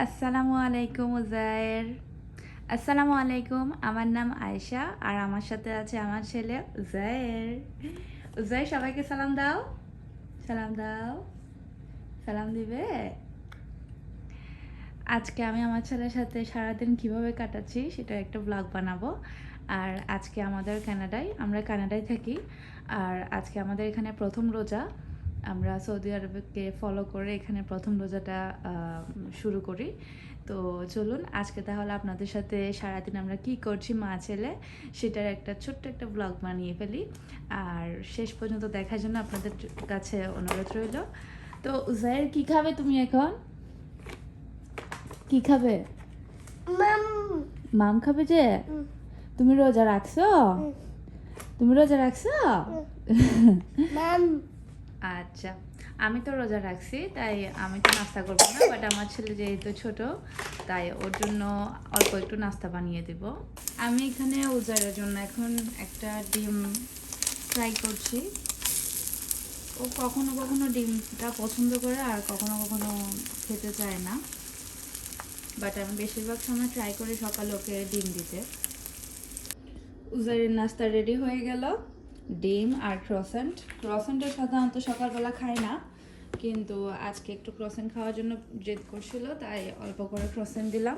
আসসালামু আলাইকুম উজায়ের আসসালামু আলাইকুম, আমার নাম আয়েশা, আর আমার সাথে আছে আমার ছেলে উজায়ের উজায়ের সবাইকে সালাম দাও। সালাম দাও। সালাম দিবে? আজকে আমি আমার ছেলের সাথে সারাদিন কীভাবে কাটাচ্ছি সেটা একটা ব্লগ বানাবো। আর আজকে আমাদের কানাডায়, আমরা কানাডায় থাকি। আর আজকে আমাদের এখানে প্রথম রোজা। আমরা সৌদি আরবকে ফলো করে এখানে প্রথম রোজাটা শুরু করি। তো চলুন আজকে তাহলে আপনাদের সাথে সারাদিন আমরা কি করছি মা ছেলে সেটার একটা ছোট্ট একটা ব্লগ বানিয়ে ফেলি। আর শেষ পর্যন্ত দেখার জন্য আপনাদের কাছে অনুরোধ রইল। তো উজায়ের কি খাবে তুমি এখন? কি খাবে? মাম। মাম খাবে যে? তুমি রোজা রাখছো? তুমি রোজা রাখছো? মাম। আচ্ছা আমি তো রোজা রাখছি, তাই আমি তো নাস্তা করব না বাট আমার ছেলে যেহেতু ছোট, তাই ওর জন্য অল্প একটু নাস্তা বানিয়ে দেব। আমি এখানে উজারের জন্য এখন একটা ডিম ফ্রাই করছি। ও কখনো কখনো ডিমটা পছন্দ করে, আর কখনো কখনো খেতে চায় না। বাট আমি বেশিরভাগ সময় ট্রাই করি সকালে ওকে ডিম দিতে। উজারের নাস্তা রেডি হয়ে গেল। ডিম আর ক্রসেন্ট। ক্রসেন্টটা সাধারণত সকালবেলা খাই না, কিন্তু আজকে একটু ক্রসেন্ট খাওয়ার জন্য জেদ করছিল, তাই অল্প করে ক্রসেন্ট দিলাম।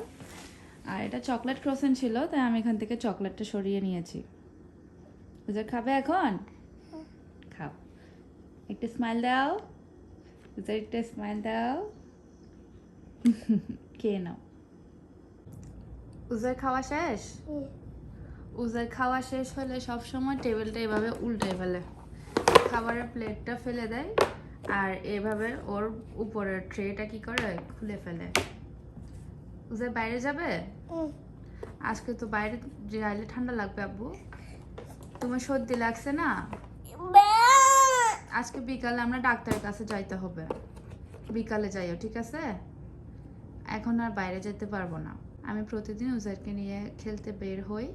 আর এটা চকলেট ক্রসেন্ট ছিল, তাই আমি এখান থেকে চকলেটটা সরিয়ে নিয়েছি। উজার খাবে এখন? খাও। একটা স্মাইল দাও। উজার একটা স্মাইল দাও। খেয়ে নাও। উজার খাওয়া শেষ? উজার খাওয়া শেষ হলে সব সময় টেবিলটা এভাবে উল্টে ফেলে। খাবারের প্লেটটা ফেলে দেয় আর এভাবে ওর উপরের ট্রেটা কি করে? খুলে ফেলে। উজার বাইরে যাবে? আজকে তো বাইরে যাইলে ঠান্ডা লাগবে আব্বু। তোমার সর্দি লাগছে না? আজকে বিকালে আমরা ডাক্তারের কাছে যাইতে হবে। বিকালে যাইও ঠিক আছে? এখন আর বাইরে যেতে পারব না। আমি প্রতিদিন উজারকে নিয়ে খেলতে বের হই।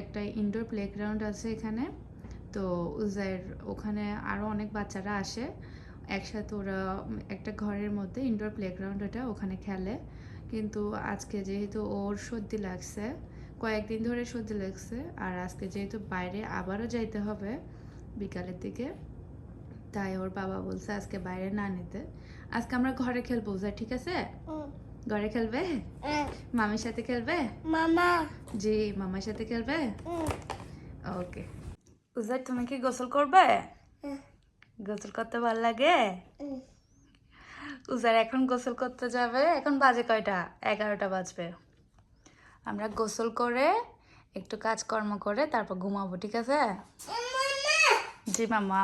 একটা ইনডোর প্লেগ্রাউন্ড আছে এখানে। তো উজায়ের ওখানে আরও অনেক বাচ্চারা আসে। একসাথে ওরা একটা ঘরের মধ্যে ইনডোর প্লেগ্রাউন্ড ওটা ওখানে খেলে। কিন্তু আজকে যেহেতু ওর সর্দি লাগছে, কয়েকদিন ধরে সর্দি লাগছে, আর আজকে যেহেতু বাইরে আবারও যাইতে হবে বিকালের দিকে, তাই ওর বাবা বলছে আজকে বাইরে না নিতে। আজকে আমরা ঘরে খেলব উজার ঠিক আছে? ঘরে খেলবে? মামির সাথে খেলবে? মামা। জি মামার সাথে খেলবে? ওকে। উজার তুমি কি গোসল করবে? গোসল করতে ভালো লাগে? উজার এখন গোসল করতে যাবে? এখন বাজে কয়টা? এগারোটা বাজবে। আমরা গোসল করে একটু কাজকর্ম করে তারপর ঘুমাবো ঠিক আছে? জি মামা।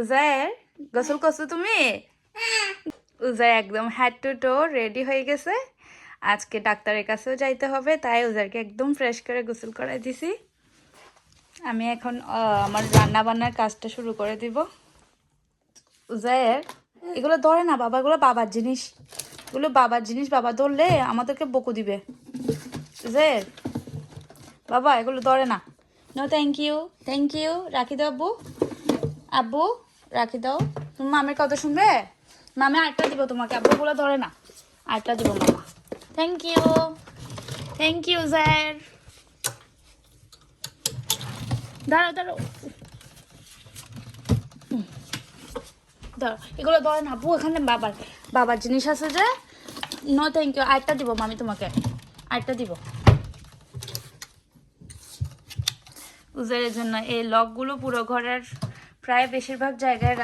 উজায়ের গোসল করছ তুমি? উজার একদম হ্যাড টু টো রেডি হয়ে গেছে। আজকে ডাক্তারের কাছেও যাইতে হবে, তাই উজারকে একদম ফ্রেশ করে গোসল করাই দিছি। আমি এখন আমার রান্না বান্নার কাজটা শুরু করে দিব। উজায়ের এগুলো ধরে না বাবা, এগুলো বাবার জিনিস। এগুলো বাবার জিনিস, বাবা ধরলে আমাদেরকে বকু দিবে। উজায়ের বাবা, এগুলো ধরে না। No thank you thank you রাখি দাও আব্বু। আব্বু, রাখি দাও। তুমি মামের কথা শুনবে? মামে, আটটা দিব তোমাকে। আব্বুগুলো ধরে না। আটটা দিব মামা। Thank you thank you sir. দাঁড়াও দাঁড়াও। দাঁড়াও, এগুলো ধরে না। আব্বু, এখানে বাবার বাবার জিনিস আছে যে নো থ্যাংক ইউ আটটা দিব মামি তোমাকে। আটটা দিব। উজারের জন্য এই লকগুলো পুরো ঘরের প্রায় বেশিরভাগ জায়গায়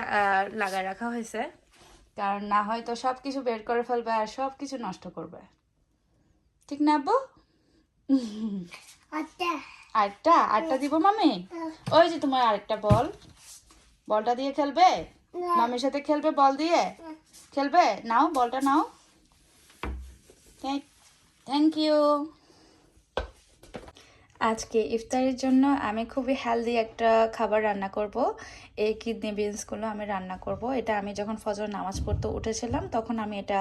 লাগায় রাখা হয়েছে। কারণ না হয়তো সব কিছু বের করে ফেলবে আর সব কিছু নষ্ট করবে। ঠিক না আব্বু? আরেকটা আরেকটা দিব মামি? ওই যে তোমার আরেকটা বল। বলটা দিয়ে খেলবে? মামির সাথে খেলবে বল দিয়ে? খেলবে? নাও বলটা নাও। থ্যাংক ইউ আজকে ইফতারের জন্য আমি খুবই হেলদি একটা খাবার রান্না করব। এই কিডনি বিনসগুলো আমি রান্না করব। এটা আমি যখন ফজর নামাজ পড়তে উঠেছিলাম, তখন আমি এটা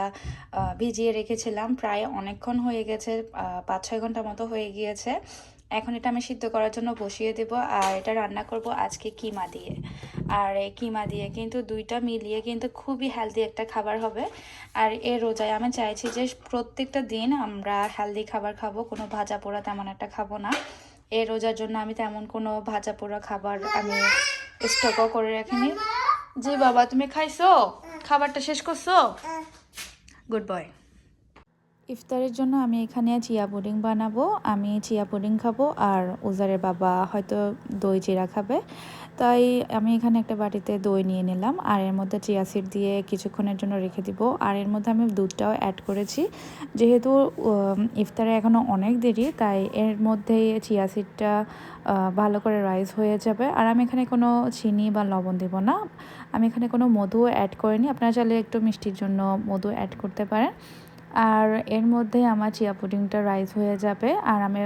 ভিজিয়ে রেখেছিলাম। প্রায় অনেকক্ষণ হয়ে গেছে পাঁচ ছয় ঘণ্টা মতো হয়ে গিয়েছে। এখন এটা আমি সিদ্ধ করার জন্য বসিয়ে দেব আর এটা রান্না করব আজকে কিমা দিয়ে। আর এই কিমা দিয়ে কিন্তু দুইটা মিলিয়ে কিন্তু খুবই হেলদি একটা খাবার হবে। আর এর রোজায় আমি চাইছি যে প্রত্যেকটা দিন আমরা হেলদি খাবার খাব কোনো ভাজা পোড়া তেমন একটা খাব না। এই রোজার জন্য আমি তেমন কোনো ভাজা পোড়া খাবার আমি স্টকও করে রাখিনি। জি বাবা তুমি খাইছো? খাবারটা শেষ করছ? গুড বয় ইফতারের জন্য আমি এখানে চিয়া পুডিং বানাবো, আমি চিয়া পুডিং খাব আর উজারের বাবা হয়তো দই চিরা খাবে। তাই আমি এখানে একটা বাটিতে দই নিয়ে নিলাম, আর এর মধ্যে চিয়া সিড দিয়ে কিছুক্ষণের জন্য রেখে দিব। আর এর মধ্যে আমি দুধটাও অ্যাড করেছি। যেহেতু ইফতারে এখনও অনেক দেরি, তাই এর মধ্যে চিয়া সিডটা ভালো করে রাইস হয়ে যাবে। আর আমি এখানে কোনো চিনি বা লবণ দেব না। আমি এখানে কোনো মধু অ্যাড করিনি। আপনারা চাইলে একটু মিষ্টির জন্য মধু অ্যাড করতে পারেন। আর এর মধ্যে আমার চিয়া পুডিংটা রাইস হয়ে যাবে আর আমি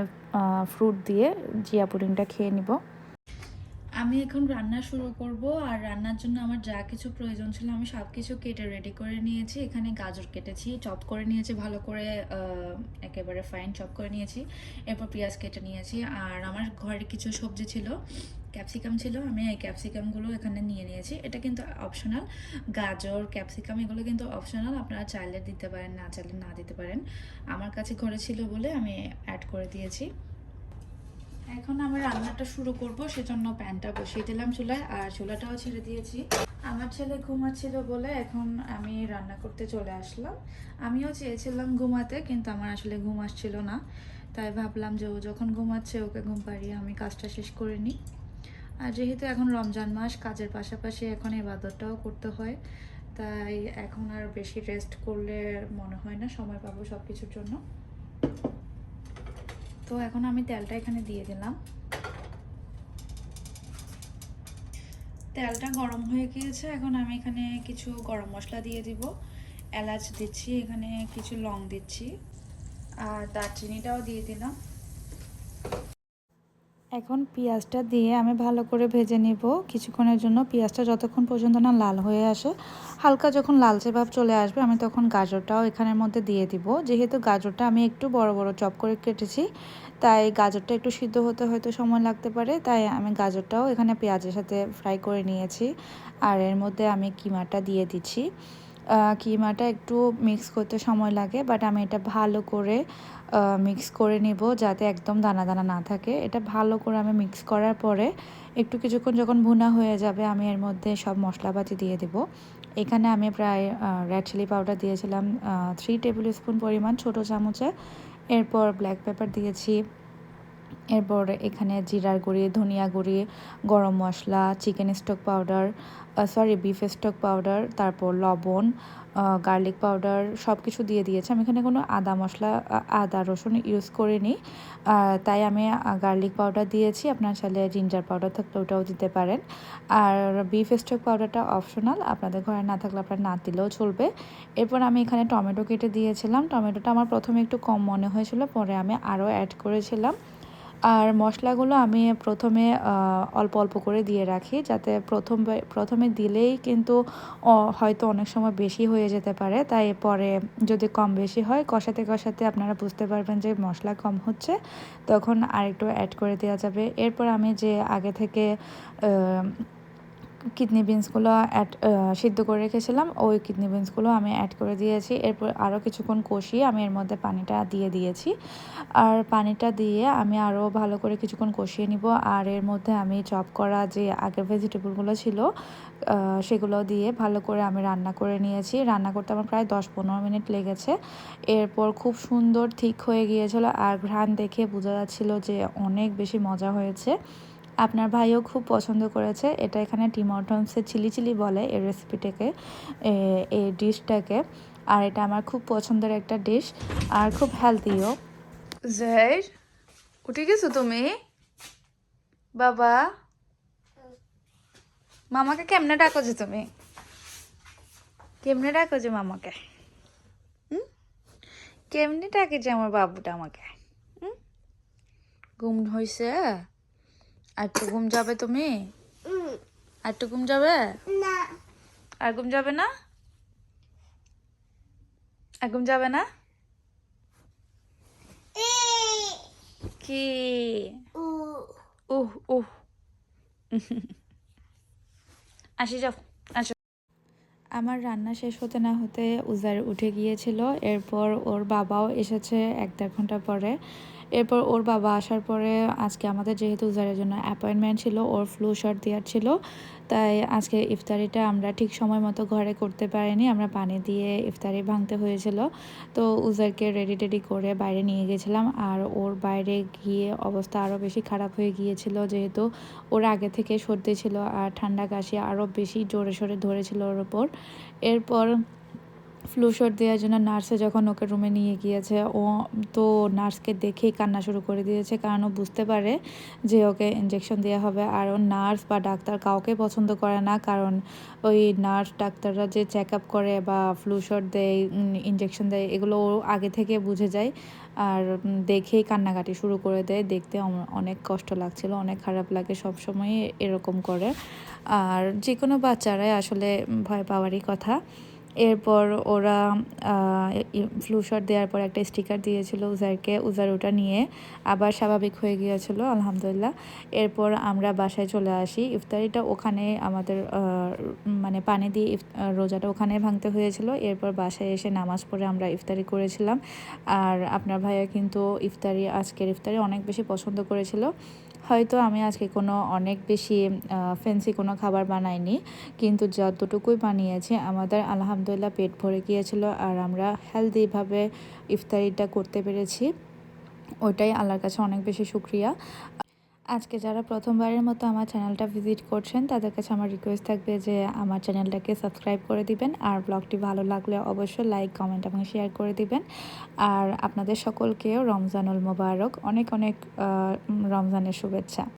ফ্রুট দিয়ে চিয়া পুডিংটা খেয়ে নিব। আমি এখন রান্না শুরু করব, আর রান্নার জন্য আমার যা কিছু প্রয়োজন ছিল আমি সব কিছু কেটে রেডি করে নিয়েছি। এখানে গাজর কেটেছি, চপ করে নিয়েছি, ভালো করে একেবারে ফাইন চপ করে নিয়েছি। এরপর পেঁয়াজ কেটে নিয়েছি, আর আমার ঘরে কিছু সবজি ছিল ক্যাপসিকাম ছিল, আমি এই ক্যাপসিকামগুলো এখানে নিয়ে নিয়েছি। এটা কিন্তু অপশনাল গাজর ক্যাপসিকাম এগুলো কিন্তু অপশনাল আপনারা চাইলে দিতে পারেন, না চাইলে না দিতে পারেন। আমার কাছে ঘরে ছিল বলে আমি অ্যাড করে দিয়েছি। এখন আমি রান্নাটা শুরু করব, সেজন্য প্যানটা বসিয়ে দিলাম চুলায়, আর চুলাটাও ছেড়ে দিয়েছি। আমার ছেলে ঘুমাচ্ছিল বলে এখন আমি রান্না করতে চলে আসলাম। আমিও চেয়েছিলাম ঘুমাতে, কিন্তু আমার আসলে ঘুম আসছিল না। তাই ভাবলাম যে ও যখন ঘুমাচ্ছে, ওকে ঘুম পাড়িয়ে আমি কাজটা শেষ করে নিই। আর যেহেতু এখন রমজান মাস, কাজের পাশাপাশি এখন ইবাদতটাও করতে হয়। তাই এখন আর বেশি রেস্ট করলে মনে হয় না, সময় পাবো সব কিছুর জন্য। তো এখন আমি তেলটা এখানে দিয়ে দিলাম। তেলটা গরম হয়ে গিয়েছে, এখন আমি এখানে কিছু গরম মশলা দিয়ে দিব। এলাচ দিচ্ছি, এখানে কিছু লং দিচ্ছি, আর দারচিনিটাও দিয়ে দিলাম। এখন পেঁয়াজটা দিয়ে আমি ভালো করে ভেজে নিব। কিছুক্ষণের জন্য পেঁয়াজটা যতক্ষণ পর্যন্ত না লাল হয়ে আসে, হালকা যখন লালচে ভাব চলে আসবে, আমি তখন গাজরটাও এখানের মধ্যে দিয়ে দিব। যেহেতু গাজরটা আমি একটু বড় বড় চপ করে কেটেছি, তাই গাজরটা একটু সিদ্ধ হতে হয়তো সময় লাগতে পারে, তাই আমি গাজরটাও এখানে পেঁয়াজের সাথে ফ্রাই করে নিয়েছি। আর এর মধ্যে আমি কিমাটা দিয়ে দিচ্ছি। কিমাটা একটু মিক্স করতে সময় লাগে বাট আমি এটা ভালো করে মিক্স করে নিব যাতে একদম দানা দানা না থাকে। এটা ভালো করে আমি মিক্স করার পরে একটু কিছুক্ষণ যখন ভুনা হয়ে যাবে, আমি এর মধ্যে সব মশলাপাতি দিয়ে দেব। এখানে আমি প্রায় রেড চিলি পাউডার দিয়েছিলাম থ্রি টেবিল স্পুন পরিমাণ ছোটো চামচে। এরপর ব্ল্যাক পেপার দিয়েছি এরপর এখানে জিরার গুঁড়ি, ধনিয়া গুঁড়ি, গরম মশলা chicken stock powder sorry beef stock powder তারপর লবণ গার্লিক পাউডার সব কিছু দিয়ে দিয়েছি। আমি এখানে কোনো আদা মশলা আদা রসুন ইউজ করিনি। তাই আমি গার্লিক পাউডার দিয়েছি। আপনার চাইলে জিঞ্জার পাউডার থাকলে ওটাও দিতে পারেন। আর বিফ স্টক পাউডারটা অপশনাল আপনাদের ঘরে না থাকলে আপনার না দিলেও চলবে। এরপর আমি এখানে টমেটো কেটে দিয়েছিলাম। টমেটোটা আমার প্রথমে একটু কম মনে হয়েছিল, পরে আমি আরও অ্যাড করেছিলাম। আর মশলাগুলো আমি প্রথমে অল্প অল্প করে দিয়ে রাখি যাতে প্রথম প্রথমে দিলেই কিন্তু হয়তো অনেক সময় বেশি হয়ে যেতে পারে। তাই পরে যদি কম বেশি হয়, কষাতে কষাতে আপনারা বুঝতে পারবেন যে মশলা কম হচ্ছে। তখন আরেকটু অ্যাড করে দেওয়া যাবে। এরপর আমি যে আগে থেকে কিডনি বিনসগুলো অ্যাড সিদ্ধ করে রেখেছিলাম। ওই কিডনি বিনসগুলো আমি অ্যাড করে দিয়েছি। এরপর আরও কিছুক্ষণ কষিয়ে আমি এর মধ্যে পানিটা দিয়ে দিয়েছি। আর পানিটা দিয়ে আমি আরও ভালো করে কিছুক্ষণ কষিয়ে নিব। আর এর মধ্যে আমি চপ করা যে আগের ভেজিটেবলগুলো ছিল সেগুলো দিয়ে ভালো করে আমি রান্না করে নিয়েছি। রান্না করতে আমার প্রায় দশ পনেরো মিনিট লেগেছে। এরপর খুব সুন্দর, ঠিক হয়ে গিয়েছিল। আর ঘ্রাণ দেখে বোঝা যাচ্ছিল যে অনেক বেশি মজা হয়েছে। আপনার ভাইও খুব পছন্দ করেছে। এটা এখানে টিমটনসের চিলি চিলি বলে এই রেসিপিটাকে এই ডিশটাকে। আর এটা আমার খুব পছন্দের একটা ডিশ আর খুব হেলদিও জের উঠে গেছো তুমি? বাবা, মামাকে কেমনে ডাকো যে তুমি? কেমনে ডাকো যে মামাকে? কেমনে ডাকে যে আমার বাবুটা আমাকে? ঘুম হয়েছে আর একটু ঘুম যাবে তুমি? আর একটু ঘুম যাবে? না। আর ঘুম যাবে না? আর ঘুম যাবে না? কি? উহ উহ। আসি যাও। আসো। আমার রান্না শেষ হতে না হতে উজার উঠে গিয়েছিল। এরপর ওর বাবাও এসেছে এক দেড় ঘণ্টা পরে। এরপর ওর বাবা আসার পরে আজকে আমাদের যেহেতু উজারের জন্য অ্যাপয়েন্টমেন্ট ছিল, ওর ফ্লু শট দেওয়ার ছিল। তাই আজকে ইফতারিটা আমরা ঠিক সময় মতো ঘরে করতে পারিনি, আমরা পানি দিয়ে ইফতারি ভাঙতে হয়েছিল। তো উজারকে রেডি টেডি করে বাইরে নিয়ে গেছিলাম। আর ওর বাইরে গিয়ে অবস্থা আরও বেশি খারাপ হয়ে গিয়েছিল, যেহেতু ওর আগে থেকে সর্দি ছিল আর ঠান্ডা কাশি আরও বেশি জোরে সোরে ধরেছিল ওর ওপর। এরপর ফ্লু শট দেওয়ার জন্য নার্সে যখন ওকে রুমে নিয়ে গিয়েছে, ও তো নার্সকে দেখেই কান্না শুরু করে দিয়েছে, কারণ ও বুঝতে পারে যে ওকে ইঞ্জেকশন দেওয়া হবে। আর ও নার্স বা ডাক্তার কাউকে পছন্দ করে না, কারণ ওই নার্স ডাক্তাররা যে চেক আপ করে বা ফ্লু শট দেয় ইঞ্জেকশন দেয়, এগুলো ও আগে থেকে বুঝে যায়। আর দেখেই কান্নাকাটি শুরু করে দেয়। দেখতে অনেক কষ্ট লাগছিল, অনেক খারাপ লাগে, সব সময় এরকম করে। আর যে কোনো বাচ্চারাই আসলে ভয় পাওয়ারই কথা। এরপর ওরা ফ্লু শট দেওয়ার পর একটা স্টিকার দিয়েছিল উজারকে, উজার ওটা নিয়ে আবার স্বাভাবিক হয়ে গিয়েছিল, আলহামদুলিল্লাহ। এরপর আমরা বাসায় চলে আসি। ইফতারিটা ওখানে আমাদের মানে পানি দিয়ে রোজাটা ওখানে ভাঙতে হয়েছিল। এরপর বাসায় এসে নামাজ পড়ে আমরা ইফতারি করেছিলাম। আর আপনার ভাইয়া কিন্তু ইফতারি, আজকের ইফতারি অনেক বেশি পছন্দ করেছিল। হয়তো আমি আজকে কোনো অনেক বেশি ফ্যান্সি কোনো খাবার বানাইনি, কিন্তু যতটুকুই বানিয়েছি, আমাদের আলহামদুলিল্লাহ পেট ভরে গিয়েছিল আর আমরা হেলদিভাবে ইফতারিটা করতে পেরেছি। ওটাই আল্লাহর কাছে অনেক বেশি শুক্রিয়া। আজকে যারা প্রথমবারের মতো আমার চ্যানেলটা ভিজিট করছেন, তাদের কাছে আমার রিকোয়েস্ট থাকবে যে আমার চ্যানেলটাকে সাবস্ক্রাইব করে দিবেন আর ব্লগটি ভালো লাগলে অবশ্যই লাইক কমেন্ট এবং শেয়ার করে দিবেন। আর আপনাদের সকলকেও রমজানুল মোবারক, অনেক অনেক রমজানের শুভেচ্ছা।